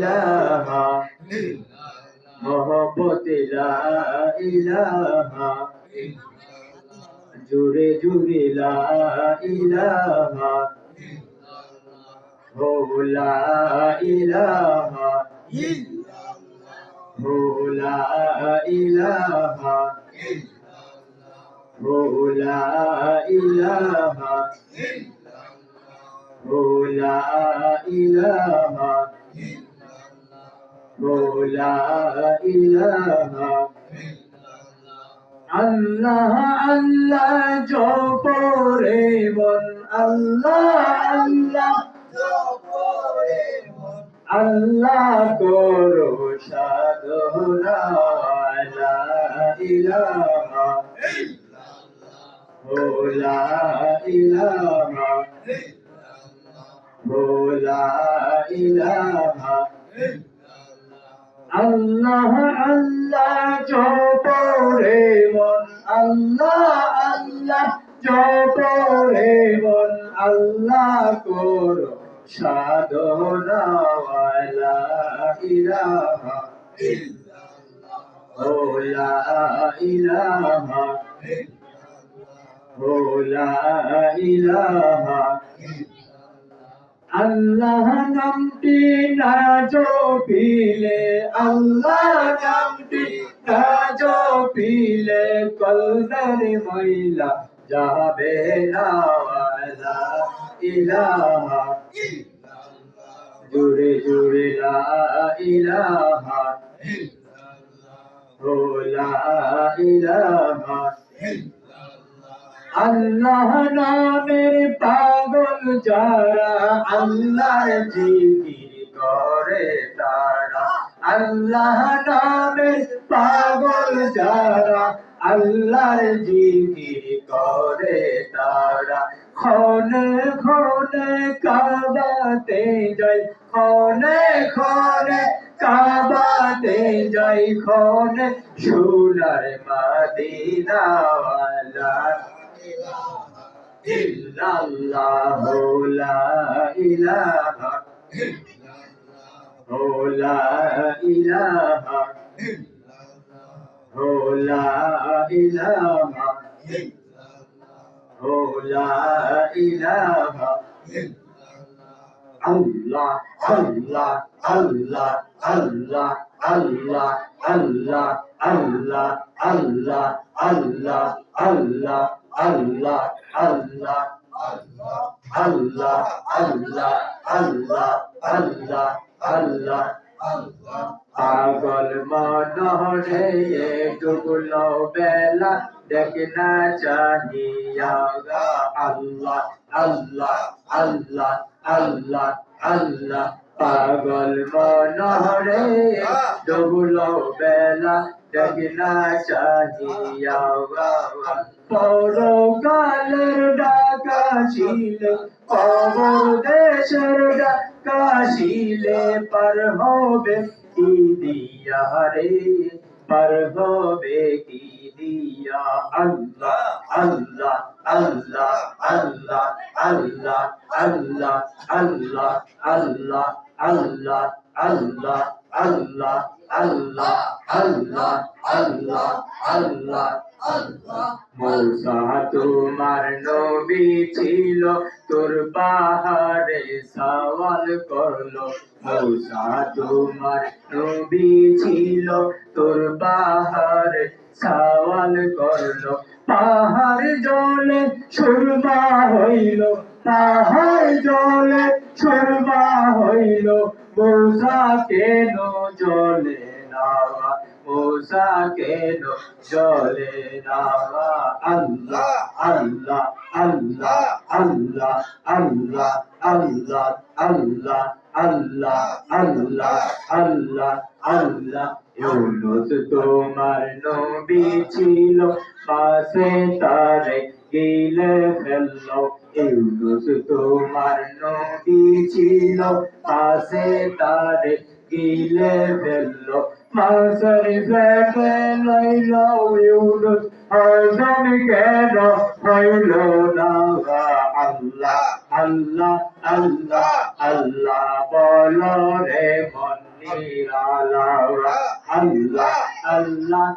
ইলাহা ইলাহা জুড়ে জুড়ে লা ইলাহা হো লা ইলাহা হো লা ইলাহা হো লা ইলাহা হো লা ইলাহা লা ইলাহা আল্লাহ আল্লাহ জপরে মন আল্লাহ আল্লাহ আল্লাহ করো সাধনা ইলাহা ও লা ইলাহা ও ইলাহা আল্লাহ আল্লাহ জপরে মন, আল্লাহ আল্লাহ জপরে মন, আল্লাহ করো সাধনা ইলাহা ও লা ইলাহা ও লা ইলাহা আল্লাহ নামটি না জপিলে আল্লাহ নামটি না জপিলে কলদার মহিলা যাবে না ইলাহা জুড়ে জুড়ে লা ইলাহা ও লা ইলাহা আল্লাহ নামের পাগল যারা, আল্লাহর জিকির করে তারা। আল্লাহ নামের পাগল যারা, আল্লাহর জিকির করে তারা। খনে খনে কাবাতে যায় খনে খনে কাবাতে যাই খনে সোনার মাদিনা ইল্লাল্লাহ লা ইলাহা ও লা ইলাহা ও লা ইলাহা ইলাহা আল্লাহ আল্লাহ আল্লাহ আল্লাহ আল্লাহ আল্লাহ আল্লাহ আল্লাহ আল্লাহ আল্লাহ আল্লাহ আল্লাহ আল্লাহ আল্লাহ আল্লাহ আল্লাহ আল্লাহ পাগল মনরে ডুবলো বেলা দেখনা চাহিয়া আল্লাহ আল্লাহ আল্লাহ আল্লাহ আল্লাহ পাগল মনরে ডুবলো বেলা দেখনা চাহিয়া গা পরকালের ডাকা ছিল কবর দেশের ডাকা ছিলে পার হবে কি দিয়া রে পার হবে কি দিয়া আল্লাহ আল্লাহ আল্লাহ আল্লাহ আল্লাহ আল্লাহ আল্লাহ আল্লাহ আল্লাহ আল্লাহ আল্লাহ আল্লাহ আল্লাহ আল্লাহ আল্লাহ তোমার নবী ছিল, তোর পাহাড়ে সওয়াল করল। মৌসা তোমার নবী ছিল, তোর পাহাড়ে সওয়াল করল। পাহাড় জলে সুরমা হইল, পাহাড় জলে সুরমা হইল। মৌসা কেন জলে মৌসা কেন জলে নাওয়া আল্লাহ আল্লাহ আল্লাহ আল্লাহ আল্লাহ আল্লাহ আল্লাহ আল্লাহ আল্লাহ আল্লাহ আল্লাহ ইউনুস তোমার নবী ছিল পাশে তারে গিলে ফেলল ইউনুস তোমার নবী ছিল পাশে তারে গিলে ফেলল فسيفات الليل ويونس فسنكاد فيلونها الله الله الله الله بولون منير على الله الله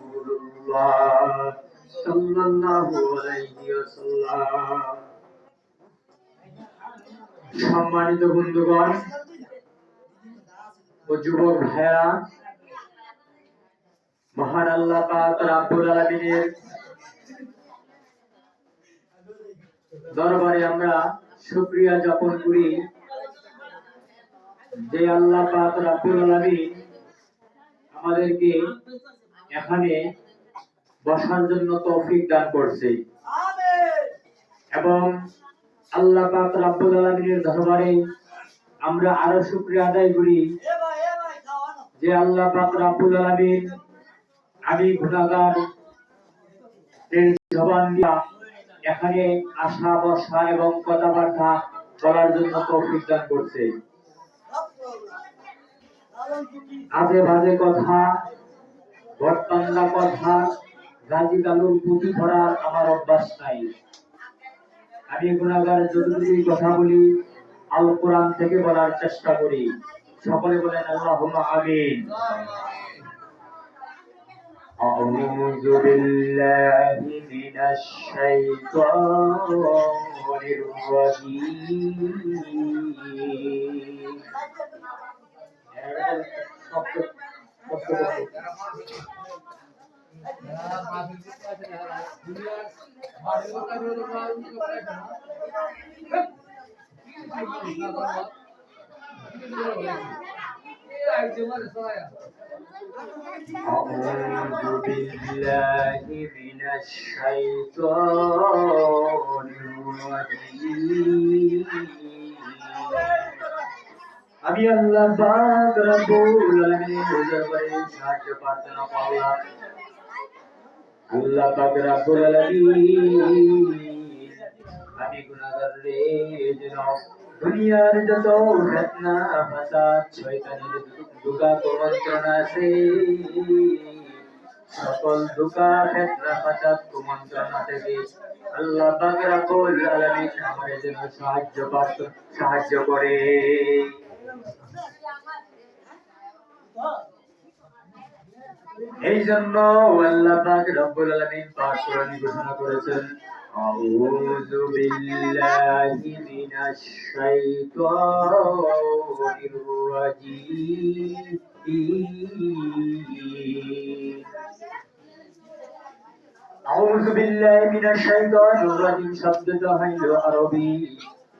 সম্মানিত বন্ধুগণ ও যুবক ভাইয়া মহান আল্লাহ রাব্বুল আলামিনের দরবারে আমরা শুকরিয়া যাপন করি যে আল্লাহ রাব্বুল আলামিন আমাদেরকে এখানে বসার জন্য তৌফিক দান করছে। এবং আল্লাহ পাক রাব্বুল আলামিনের দরবারে আমরা আরও শুকরিয়া আদায় করি যে আল্লাহ পাক রাব্বুল আলামিন আমি গুনাহগার জবান দিয়া এখানে আসা বসা এবং কথাবার্তা বলার জন্য তৌফিক দান করছে। আজে বাজে কথা বর্তমানা কথা গাজি গালুর পুঁথি ধরার আমার অভ্যাস নাই আমি গুণাগার যদি কথা বলি আল কোরআন থেকে বলার চেষ্টা করি সকলে বলেন আল্লাহ আমিন أعوذ بالله من الشيطان الرجيم أعوذ بالله من الشيطان الرجيم আমি আল্লাহ পাক রব্বুল আলামিনের দরবারে সাহায্য প্রার্থনা করলাম আল্লাহ পাক রব্বুল আলামিন। আমি গুনাহগার রে, যেন দুনিয়ার যত ফিতনা, ফাসাদ, শয়তানের দুগা কুমন্ত্রণা আছে সকল দুগা ফিতনা, ফাসাদ, কুমন্ত্রণা থেকে আল্লাহ পাক রব্বুল আলামিন আমাদের যেন সাহায্য প্রার্থনা সাহায্য করে। এই জন্য আল্লাহ পাক রব্বুল আলামিন পাক কোরআনে ঘোষণা করেছেন শব্দটা হইল আরবি,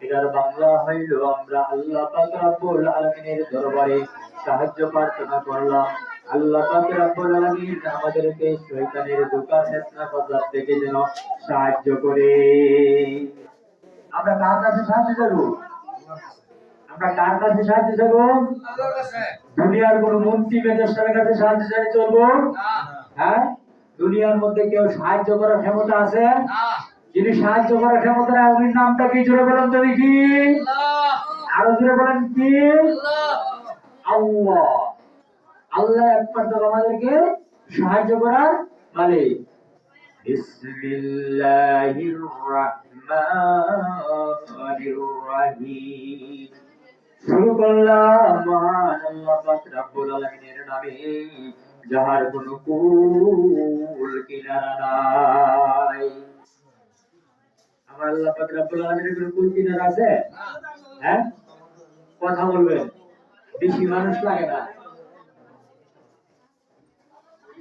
এটার বাংলা হইল, আমরা আল্লাহ পাক রব্বুল আলামিনের দরবারে সাহায্য প্রার্থনা করলাম। আল্লাহ পাক রব্বুল আলামিন আমাদেরকে শয়তানের ধোঁকা ফিতনা থেকে যেন সাহায্য করে। আমরা কার কাছে সাহায্য আমরা কার কাছে সাহায্য দুনিয়ার কোন মন্ত্রী মেজস্টারের কাছে সাহায্য চাই চলবো? হ্যাঁ? দুনিয়ার মধ্যে কেউ সাহায্য করার ক্ষমতা আছে? যিনি সাহায্য করার ক্ষমতা নাই উনি নামটা কি? জোরে বলেন তো দেখি। আরও জোরে বলেন কি? আল্লাহ। আল্লাহ একমাত্র আমাদেরকে সাহায্য করার মালিক। বিসমিল্লাহির রহমানির রহিম শুরু করলাম মহান আল্লাহ পাক রব্বুল আলামিনের নামে যাহার কোনো কুল কিনারা নাই। আমার আল্লাহ পাক রব্বুল আলামিনের কোনো কুল কিনারা আছে? হ্যাঁ? কথা বলবেন। বেশি মানুষ লাগে না।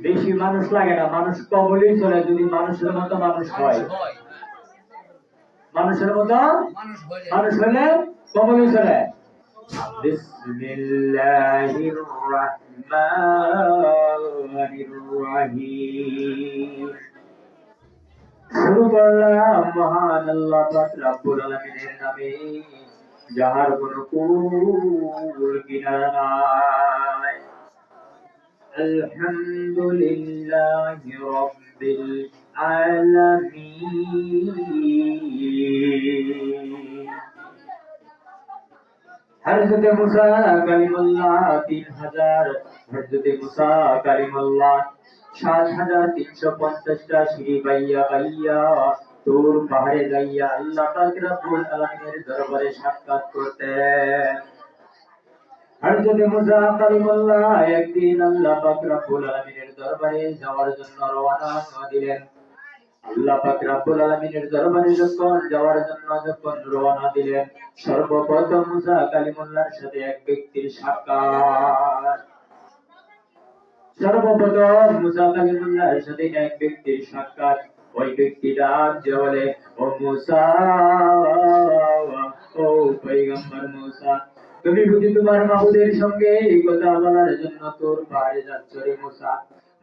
বেশি মানুষ লাগে না মানুষ কম হলেই চলে যদি মানুষের মতো মানুষ হয়। মানুষের মতো মানুষ হলে। কম হলেই চলে। বিসমিল্লাহির রহমানির রহিম। শুরু করলাম মহান আল্লাহ রব্বুল আলামিনের নামে যাহার কোন কুল কিনারা নাই। আলামিন। হযরত মুসা কালিমুল্লাহ 3000 হযরত মুসা কালিমুল্লাহ 7350 টা সিঁড়ি বাইয়া বাইয়া তোর পাহাড়ে যাইয়া আল্লাহ রব্বুল আলামিনের দরবারে সাক্ষাৎ করতেন। হযরত মুসা কালিমুল্লাহ একদিন আল্লাহ পাক রব্বুল আলামিনের দরবারে যাওয়ার জন্য রওনা দিলেন, আল্লাহ পাক রব্বুল আলামিনের দরবারে যখন যাওয়ার জন্য যখন রওনা দিলেন, সর্বপ্রথম মুসা কালিমুল্লাহর সাথে এক ব্যক্তির সাক্ষাৎ। সর্বপ্রথম মুসা কালিমুল্লাহর সাথে এক ব্যক্তির সাক্ষাৎ। ওই ব্যক্তিটা যে বলে, ও মুসা, ও পয়গম্বর মুসা তুমি বুঝি তোমার মাহুদের সঙ্গে এই কথা বলার জন্য তোর পাহাড়ে যাচ্ছ রে মুসা?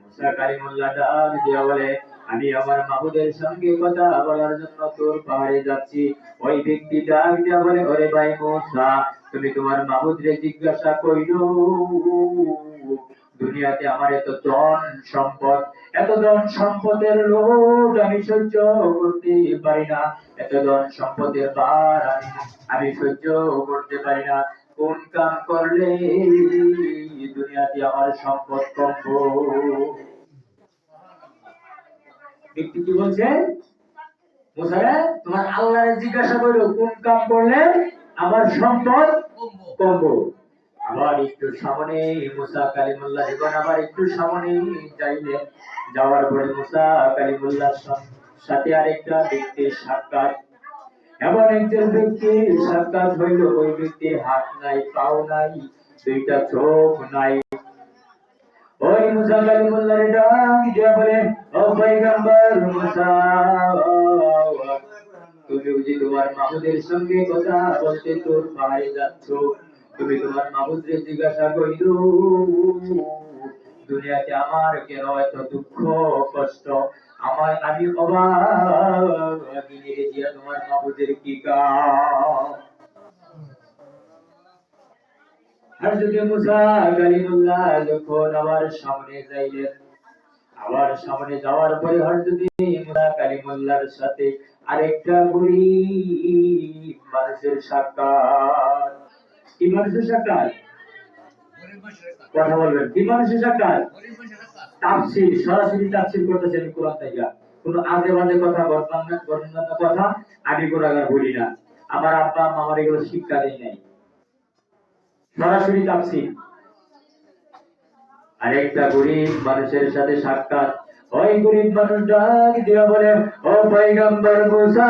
মুসা কালিমুল্লাহ ডাক দিয়া বলে, আমি আমার মাহুদের সঙ্গে কথা বলার জন্য তোর পাহাড়ে যাচ্ছি। ওই ব্যক্তি ডাক দিয়া বলে, ওরে ভাই মুসা, তুমি তোমার মাহুদরে জিজ্ঞাসা কইলো, দুনিয়াতে আমার এত ধন সম্পদ, এত ধন সম্পদের লোড আমি সহ্য করতে পারি না, এত ধন সম্পদের বার আমি সহ্য করতে পারি না। কোন কাম করলে দুনিয়াতে আমার সম্পদ কমবো? ব্যক্তি কি বলছে? মুসারে তোমার আল্লাহরে জিজ্ঞাসা কোন কাম করলে আমার সম্পদ আবার একটু সামনে, মুসা কালিমুল্লাহ আবার একটু সামনে যাওয়ার পরে মুসা কালিমুল্লাহ সাথে আরেকটা ব্যক্তির সাক্ষাৎ এমন একজন ব্যক্তির সাক্ষাৎ হইল, ওই ব্যক্তির হাত নাই, পাও নাই, দুইটা চোখ নাই। ওই ডাক দিয়া বলেন ও তুমি বুঝি তোমার মাহুদের সঙ্গে কথা বলতে তোর পাহাড়ে যাচ্ছ? তুমি তোমার জিজ্ঞাসা করিল, দুনিয়াতে আমার কেন এত দুঃখ, কষ্ট? আমার আমি অবাক গিয়ে দিয়া তোমার মাহুদের কি মুসা কালিমুল্লাহ যখন আমার সামনে যাইলেন আবার সামনে যাওয়ার পরে মুসা কালিমুল্লাহর সাথে আরেকটা গরিব মানুষের সাক্ষাৎ। কি মানুষের সাক্ষাৎ? কথা বলবেন কি মানুষের সাক্ষাৎ? সরাসরি তাফসীর করতেছেন কোরআন কথা, বর্ণনা কথা কোরআন বলি না। আমার আব্বা আমার এগুলো শিক্ষা নাই। সরাসরি আরেকটা গরিব মানুষের সাথে সাক্ষাৎ। ওই গরিব মানুষ ডাক দিয়া বলে, ও পয়গম্বর মুসা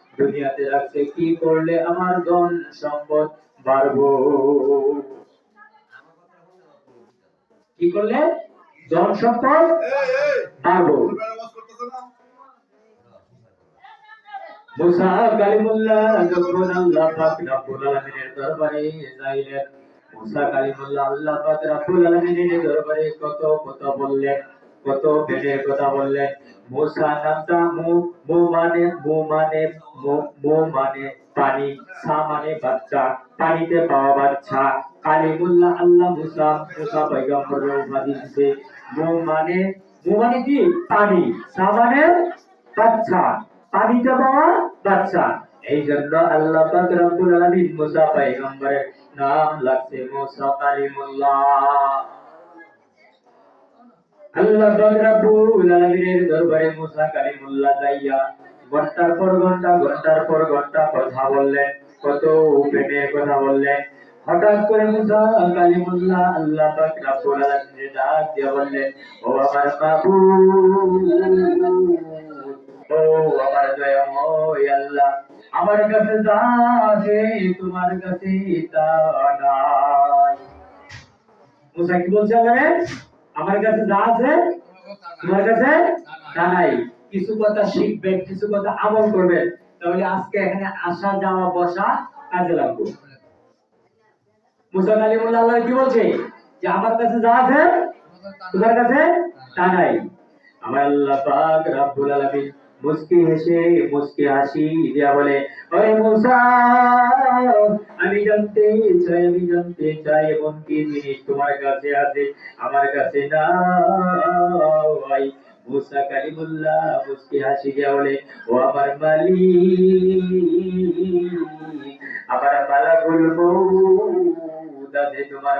দুনিয়াতে রাখছে কি করলে আমার ধন সম্পদ বাড়বো? কি করলে ধন সম্পদ বাড়বো? দরবারে দরবারে কত কথা বললেন, কত বেড়ে কথা বললেন। মুসা নামটা মু মানে মু মানে মু- মানে পানি সা মানে বাচ্চা, পানিতে পাওয়া বাচ্চা কালিমুল্লাহ আল্লাহ মুসা মুসা পয়গম্বরের উপাধি দিতে মু মানে মু মানে কি? পানি। সা মানে বাচ্চা। পানিতে পাওয়া বাচ্চা। এই জন্য আল্লাহ পাক রব্বুল আলামিন মুসা পয়গম্বরের নাম লাগছে মুসা কালিমুল্লাহ। আল্লাহ পাক রব্বুল আলামিনের দরবারে মুসা কালিমুল্লাহ যাইয়া ঘণ্টার পর ঘণ্টা, ঘণ্টার পর ঘণ্টা কথা বললেন, কত প্রেমের কথা বললেন। হঠাৎ করে মুসা আল্লাহ পাক ডাক দিয়ে বললেন, ও আমার ও আমার দয়াময় আল্লাহ, আমার কাছে তোমার কাছে তা নাই। মুসা কি বলছে আমার কাছে যা আছে তোমার কাছে তা নাই। কিছু কথা শিখবেন, কিছু কথা আমল করবেন, তাহলে আজকে এখানে আসা, যাওয়া, বসা কাজে লাগবে। মুসা কালিমুল্লাহ আল্লাহ কি বলছে? যে আমার কাছে যা আছে, তোমার কাছে তা নাই। আমার আল্লাহ পাক রব্বুল আলামিন মুস্কি হেসে, মুস্কি হাসি দিয়া বলে ওরে মুসা, আমি জানতে চাই, আমি জানতে চাই এমন কি জিনিস তোমার কাছে আছে? আমার কাছে নাই মুসা কালিমুল্লাহ মুস্কি হাসি ও মউত আছে তোমার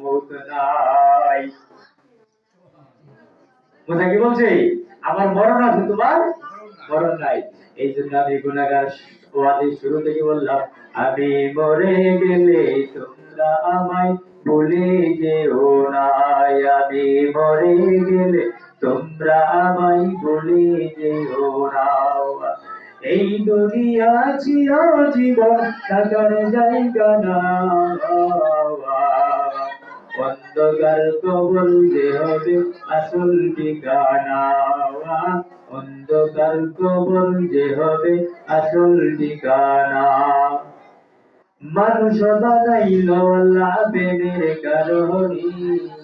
মউত নাই। মুসা কি বলছে? আমার মরণ আছে তোমার মরণ নাই। এই জন্য আমি গুণাগার ওয়াদের শুরু থেকে বললাম, আমি মরে গেলে তোমরা আমায় ভুলে যেও নাই আমি মরে গেলে তোমরা আমায় ভুলে যেও না। এই দুনিয়া চির জীবন থাকার জায়গা না। অন্ধকার কবল যে হবে আসল ঠিকানা। অন্ধকার কবল যে হবে আসল ঠিকানা। মানুষ বানাইল আল্লাহ কারণে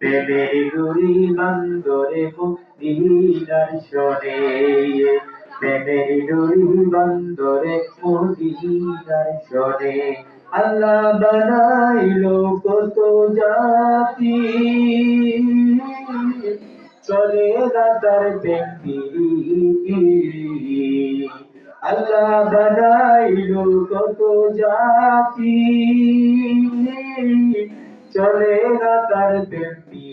প্রেমের গুরি বান্দরে মদিনার শোনে প্রেমের গুরি বান্দরে শোনে আল্লাহ বানাইলো কত জাতি। চলে না তার ব্যক্তি। আল্লাহ বানাইলো কত জাতি। চলে তার ব্যক্তি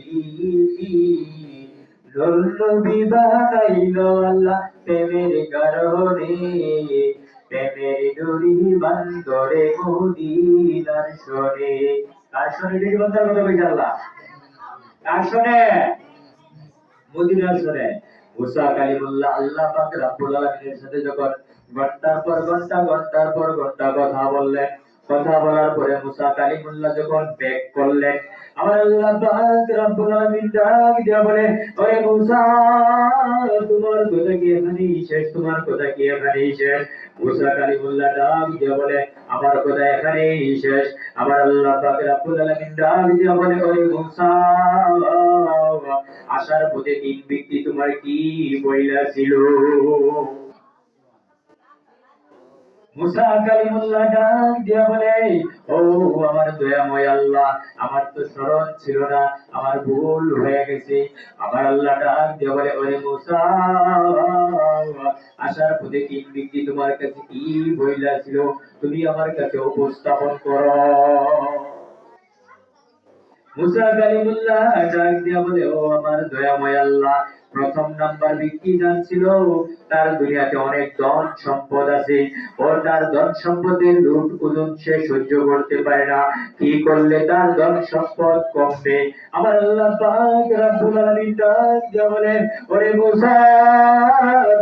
নবী বানাইলো আল্লাহ প্রেমের কারণে। প্রেমের ডুরি বান্দরে মদিনার শোনে। কার শোনে? ডুরি বান্দার কথা কইছে আল্লাহ। কার মদিনার শোনে। মুসা আল্লাহ পাক রাব্বুল আলামিনের সাথে যখন ঘণ্টার পর ঘণ্টা, ঘণ্টার পর ঘণ্টা কথা বললেন কথা বলার পরে মুসা কালিমুল্লাহ যখন ব্যাক করলেন, আমার আল্লাহ পাক রব্বুল আলামিন ডাক দিয়া বলে ওরে মুসা, তোমার কথা কি এখানেই তোমার কথা কি এখানেই মুসা কালিমুল্লাহ ডাক দিয়া বলে আমার কথা আমার আল্লাহ পাক রব্বুল আলামিন ডাক দিয়া বলে ওরে মুসা আসার পথে তিন ব্যক্তি তোমার কি বইলা ছিল? মুসা কালিমুল্লাহ ডাক দিয়া বলে, ও আমার দয়াময় আল্লাহ, আমার তো স্মরণ ছিল না, আমার ভুল হয়ে গেছে। আমার আল্লাহ ডাক দিয়া বলে, ওরে মুসা আসার পথে তোমার কাছে কি বইলা ছিল? তুমি আমার কাছে উপস্থাপন করো। মুসা কালিমুল্লাহ ডাক দিয়া বলে, ও আমার দয়াময় আল্লাহ প্রথম নাম্বার ব্যক্তি জানছিল তার দুনিয়াতে অনেক ধন সম্পদ আছে। ও তার ধন সম্পদের লুট ওজন সে সহ্য করতে পারে না। কি করলে তার ধন সম্পদ কমবে? আমার আল্লাহ পাক রব্বুল আলামিন ডাক দিয়া বলেন ওরে মুসা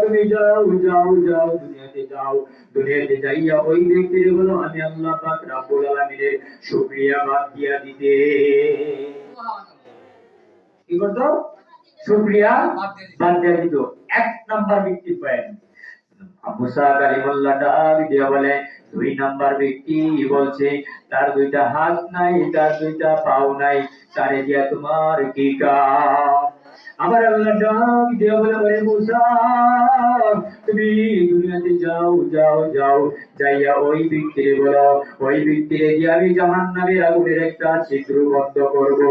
তুমি যাও যাও যাও দুনিয়াতে যাও। দুনিয়াতে যাইয়া ওই ব্যক্তির বলো আমি আল্লাহ পাক রব্বুল আলামিনের শুকরিয়া বাদ দিয়া দিতে। কি করতো? শুকরিয়া বাদ দিয়া দিত এক নাম্বার ব্যক্তি পয়েন্ট মুসা কালিমুল্লাহ ডাক দিয়া বলে দুই নাম্বার ব্যক্তি বলছে তার দুইটা হাত নাই তার দুইটা পাও নাই তারে দিয়া তোমার কি আমার আল্লাহ ডাক দিয়া বলে ওরে মুসা তুমি দুনিয়াতে যাও যাও যাও যাইয়া ওই ব্যক্তিরে বলো ওই ব্যক্তিরে দিয়ে আমি জাহান্নামের আগুনের একটা ছিদ্র বন্ধ করব।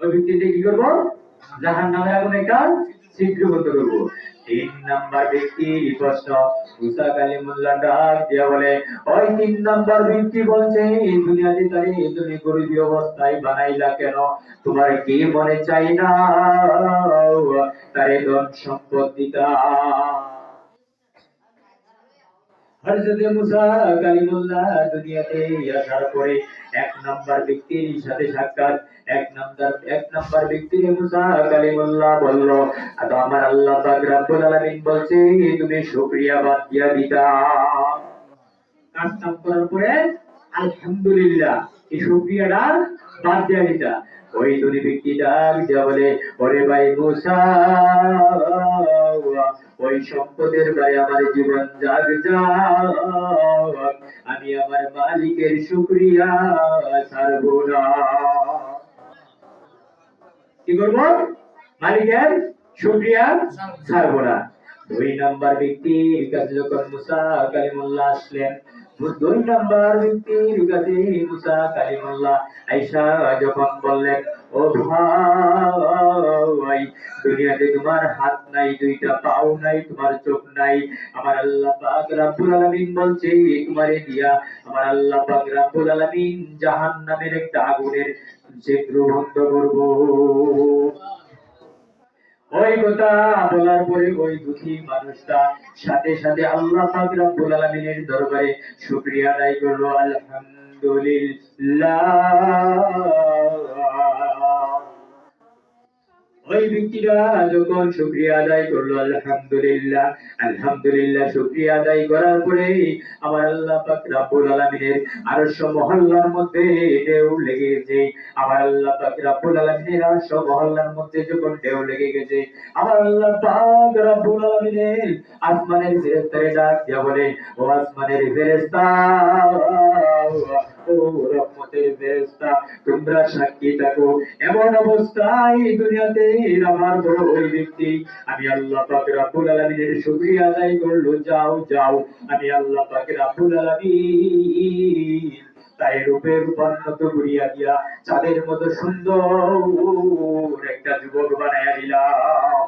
ওই ব্যক্তিতে কি বন্ধ করব। তিন নাম্বার প্রশ্ন। ডাক বলে, ওই তিন নাম্বার ব্যক্তি বলছে, এই দুনিয়াতে তারে তুমি গরিবী অবস্থায় বানাইলা কেন? তোমার কি মনে চাই না? তারে ধন সম্পদ দিতা হযরত মুসা কালিমুল্লাহ দুনিয়াতে আসার পরে এক নাম্বার ব্যক্তির সাথে সাক্ষাৎ, এক নাম্বার এক নাম্বার মুসা কালিমুল্লাহ বলল আমার আল্লাহ পাক রব্বুল আলামিন বলছে, তুমি বাদ দিয়া দিতা। কাজ করার পরে আলহামদুলিল্লাহ, এই শুকরিয়াটা বাদ দিয়া দিতা। ওই দুই ব্যক্তি ডাক বলে ওরে ভাই মুসা, ওই সম্পদের ভাই আমার জীবন জাগ আমি আমার মালিকের শুকরিয়া ছাড়বো না। কি করব? মালিকের শুকরিয়া ছাড়বো না। দুই নাম্বার ব্যক্তির কাছে যখন মুসা কালিমুল্লাহ আসলেন দুই নাম্বার মুসা কালিমুল্লাহ যখন বললেন, ও ভাই, দুনিয়াতে তোমার হাত নাই, দুইটা পাও নাই, তোমার চোখ নাই। আমার আল্লাহ পাক রব্বুল আলামিন বলছে, তোমারে দিয়া আমার আল্লাহ পাক রব্বুল আলামিন জাহান্নামের একটা আগুনের বন্ধ করব। ওই কথা বলার পরে ওই দুঃখী মানুষটা সাথে সাথে আল্লাহ আলামিনের দরবারে শুকরিয়া আদায় করল, আলহামদুলিল্লাহ। ওই ব্যক্তিটা যখন শুক্রিয়া আদায় করল, আলহামদুলিল্লাহ আলহামদুলিল্লাহ শুক্রিয়া আদায় করার আমার আল্লাহ পাক রাব্বুল আলামিনের আরশ মহল্লার মধ্যে ঢেউ লেগে গেছে। আমার আল্লাহ পাক রাব্বুল আলামিনের আরশ মহল্লার মধ্যে যখন ঢেউ লেগে গেছে, আমার আল্লাহ পাক রাব্বুল আলামিনের আসমানের ফেরেশতারে ডাক দিয়া বলে, ও আসমানের ফেরেশতা ও রহমতের ফেরেশতা তোমরা সাক্ষী থাকো। এমন অবস্থায় দুনিয়াতে আমার বড় ওই ব্যক্তি আমি আল্লাহ পাক রাব্বুল আলামিনের শুকরিয়া আদায় করল যাও যাও। আমি আল্লাহ পাক রাব্বুল আলামিন তাই রূপে রূপান্তরিত করিয়া দিয়া চাঁদের মতো সুন্দর একটা যুবক বানাইয়া দিলাম।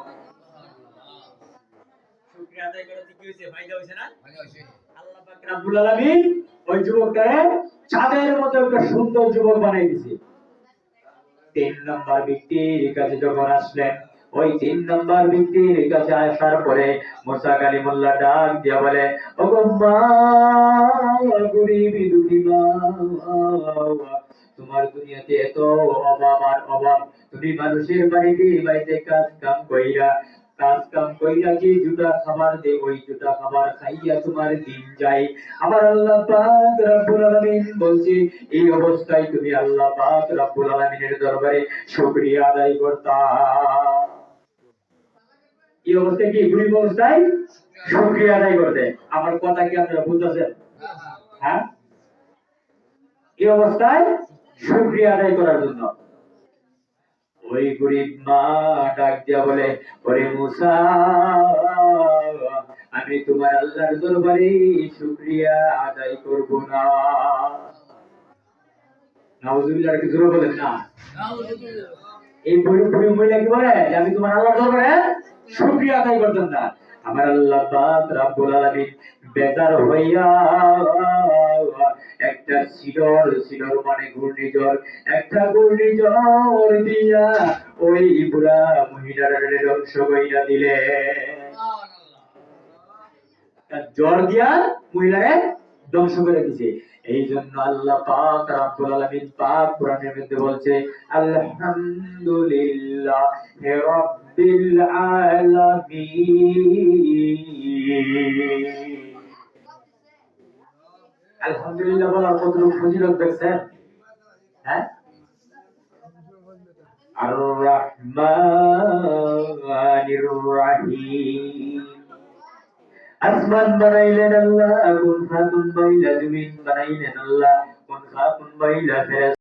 শুকরিয়া আদায় করাতে কি হয়েছে ফায়দা হয়েছে না? আল্লাহ পাক রাব্বুল আলামিন ওই যুবকটাকে চাঁদের মতো একটা সুন্দর যুবক বানাই দিছে। তিন নম্বর ব্যক্তির কাছে যখন আসলেন, ওই তিন নম্বর ব্যক্তির কাছে আসার পরে মুসা কালিমুল্লাহ ডাক দিয়া বলে ও গরিবি দুঃখী তোমার দুনিয়াতে এত অভাব আর অভাব। তুমি মানুষের বাড়িতে বাড়িতে কাজ কাম কইরা কাজ কাম কইরা যে জুতা খাবার দে, ওই জুতা খাবার খাইয়া তোমার দিন যায়। আমার আল্লাহ পাক রব্বুল আলামিন বলছে, এই অবস্থায় তুমি আল্লাহ পাক রব্বুল আলামিনের দরবারে শুকরিয়া আদায় করতা। এই অবস্থায় কি গরিব অবস্থায়? শুকরিয়া আদায় করতে। আমার কথা কি আপনারা বুঝতেছেন? হ্যাঁ? এই অবস্থায় শুকরিয়া আদায় করার জন্য। ওই গরিব মা ডাক দিয়া বলে, ওরে মুসা, আমি তোমার আল্লাহর দরবারে শুকরিয়া আদায় করব না। নাউজুবিল্লাহ কি জোরে বলেন না। এই বুড়ি বুড়ি মহিলা কি বলে আমি তোমার আল্লাহর দরবারে শুকরিয়া আদায় করতাম না। আমার আল্লাহ পাক রব্বুল আলামিন বেজার হইয়া একটা সিডর সিডর মানে ঘূর্ণিঝড়। একটা ঘূর্ণিঝড় দিয়া ওই বুড়া মহিলার ধ্বংস কইরা দিলে। জ্বর দিয়া মহিলারে ধ্বংস করে দিছে। এই জন্য আল্লাহ পাক রাব্বুল আলামিন পাক কোরআনের মধ্যে বলছে, আলহামদুলিল্লাহ হে আলামিন। আলহামদুলিল্লাহ বলার কতটুকু ফজিলত দেখছেন? হ্যাঁ? আর রহমানির রহিম আসমান বানাইলেন আল্লাহ বাইলা জমিন বানাইলেন আল্লাহ, কোন খাতুন বাইলা